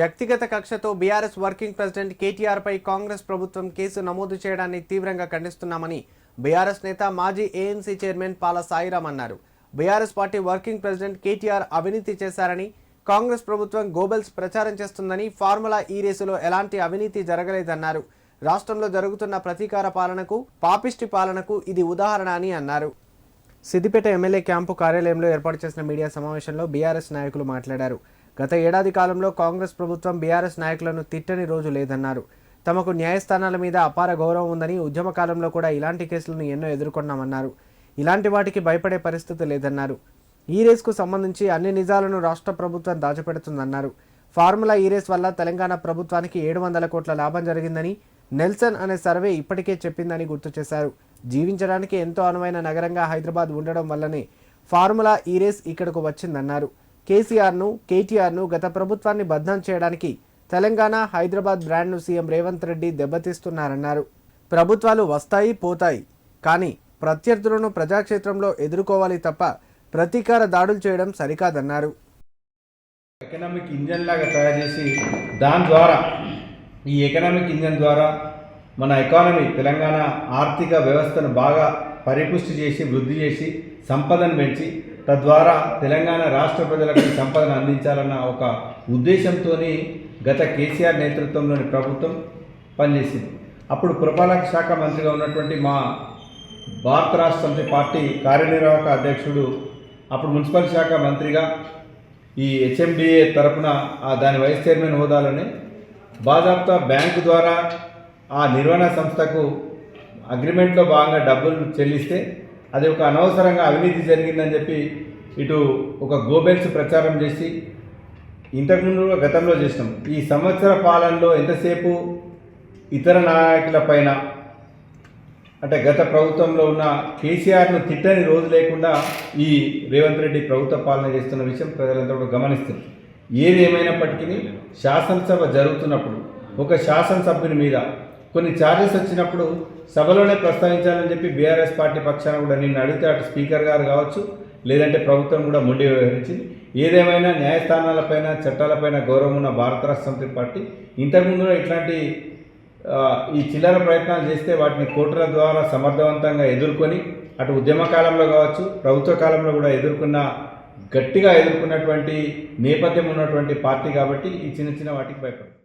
వ్యక్తిగత కక్షతో BRS working president కేటీఆర్పై కాంగ్రెస్ ప్రభుత్వం కేసు నమోదు చేయడాన్ని తీవ్రంగా ఖండిస్తున్నామని బీఆర్ఎస్ నేత మాజీ ఏఎన్సీ చైర్మన్ పాల సాయిరాం అన్నారు. BRS party working president KTR అవినీతి చేశారని కాంగ్రెస్ ప్రభుత్వం గోబెల్స్ ప్రచారం చేస్తుందని ఫార్ములా ఈ రేసులో ఎలాంటి అవినీతి జరగలేదన్నారు. రాష్ట్రంలో జరుగుతున్న ప్రతీకార పాలనకు పాపిష్టి పాలనకు ఇది ఉదాహరణ అని అన్నారు. సిద్దిపేట ఎమ్మెల్యే క్యాంపు కార్యాలయంలో ఏర్పాటు చేసిన మీడియా సమావేశంలో బీఆర్ఎస్ నాయకులు మాట్లాడారు. గత ఏడాది కాలంలో కాంగ్రెస్ ప్రభుత్వం బీఆర్ఎస్ నాయకులను తిట్టని రోజు లేదన్నారు. తమకు న్యాయస్థానాల మీద అపార గౌరవం ఉందని ఉద్యమ కాలంలో కూడా ఇలాంటి కేసులను ఎన్నో ఎదుర్కొన్నామన్నారు. ఇలాంటి వాటికి భయపడే పరిస్థితి లేదన్నారు. ఈ రేస్కు సంబంధించి అన్ని నిజాలను రాష్ట్ర ప్రభుత్వం దాచిపెడుతుందన్నారు. ఫార్ములా ఈ రేస్ వల్ల తెలంగాణ ప్రభుత్వానికి ఏడు వందల కోట్ల లాభం జరిగిందని నెల్సన్ అనే సర్వే ఇప్పటికే చెప్పిందని గుర్తు చేశారు. జీవించడానికి ఎంతో అనువైన నగరంగా హైదరాబాద్ ఉండడం వల్లనే ఫార్ములా ఈ రేస్ ఇక్కడకు వచ్చిందన్నారు. కేసీఆర్ను కేటీఆర్ను గత ప్రభుత్వాన్ని బద్నాం చేయడానికి తెలంగాణ హైదరాబాద్ బ్రాండ్ను సీఎం రేవంత్ రెడ్డి దెబ్బతీస్తున్నారన్నారు. ప్రభుత్వాలు వస్తాయి పోతాయి. కానీ ప్రత్యర్థులను ప్రజాక్షేత్రంలో ఎదుర్కోవాలి తప్ప ప్రతీకార దాడులు చేయడం సరికాదన్నారు. ఎకనామిక్ ఇంజన్ లాగా తయారు చేసి దాని ద్వారా ఈ ఎకనామిక్ ఇంజన్ ద్వారా మన ఎకానమీ తెలంగాణ ఆర్థిక వ్యవస్థను బాగా పరిపుష్టి చేసి వృద్ధి చేసి సంపదను పెంచి తద్వారా తెలంగాణ రాష్ట్ర ప్రజలకు సంపదను అందించాలన్న ఒక ఉద్దేశంతోనే గత కేసీఆర్ నేతృత్వంలోని ప్రభుత్వం పనిచేసింది. అప్పుడు పురపాలక శాఖ మంత్రిగా ఉన్నటువంటి మా భారత రాష్ట్ర సమితి పార్టీ కార్యనిర్వాహక అధ్యక్షుడు అప్పుడు మున్సిపల్ శాఖ మంత్రిగా ఈ హెచ్ఎండిఏ తరఫున ఆ దాని వైస్ చైర్మన్ హోదాలోనే బాజాప్తా బ్యాంకు ద్వారా ఆ నిర్వహణ సంస్థకు అగ్రిమెంట్లో భాగంగా డబ్బులు చెల్లిస్తే అది ఒక అనవసరంగా అవినీతి జరిగిందని చెప్పి ఇటు ఒక గోబెల్స్ ప్రచారం చేసి ఇంతకుముందు గతంలో చేసినాం. ఈ సంవత్సర పాలనలో ఎంతసేపు ఇతర నాయకుల పైన అంటే గత ప్రభుత్వంలో ఉన్న కేసీఆర్ను తిట్టని రోజు లేకుండా ఈ రేవంత్ రెడ్డి ప్రభుత్వ పాలన చేస్తున్న విషయం ప్రజలంతా కూడా గమనిస్తుంది ఏది ఏమైనప్పటికీ శాసనసభ జరుగుతున్నప్పుడు ఒక శాసనసభ్యుని మీద కొన్ని ఛార్జెస్ వచ్చినప్పుడు సభలోనే ప్రస్తావించాలని చెప్పి బీఆర్ఎస్ పార్టీ పక్షాన కూడా నిన్ను అడిగితే అటు స్పీకర్ గారు కావచ్చు లేదంటే ప్రభుత్వం కూడా మొండి వ్యవహరించింది. ఏదేమైనా న్యాయస్థానాలపైన చట్టాలపైన గౌరవం ఉన్న భారత రాష్ట్ర సమితి పార్టీ ఇంతకుముందు ఇట్లాంటి ఈ చిల్లర ప్రయత్నాలు చేస్తే వాటిని కోర్టుల ద్వారా సమర్థవంతంగా ఎదుర్కొని అటు ఉద్యమ కాలంలో కావచ్చు ప్రభుత్వ కాలంలో కూడా ఎదుర్కొన్న గట్టిగా ఎదుర్కొన్నటువంటి నేపథ్యం ఉన్నటువంటి పార్టీ కాబట్టి ఈ చిన్న చిన్న వాటికి భయపడదు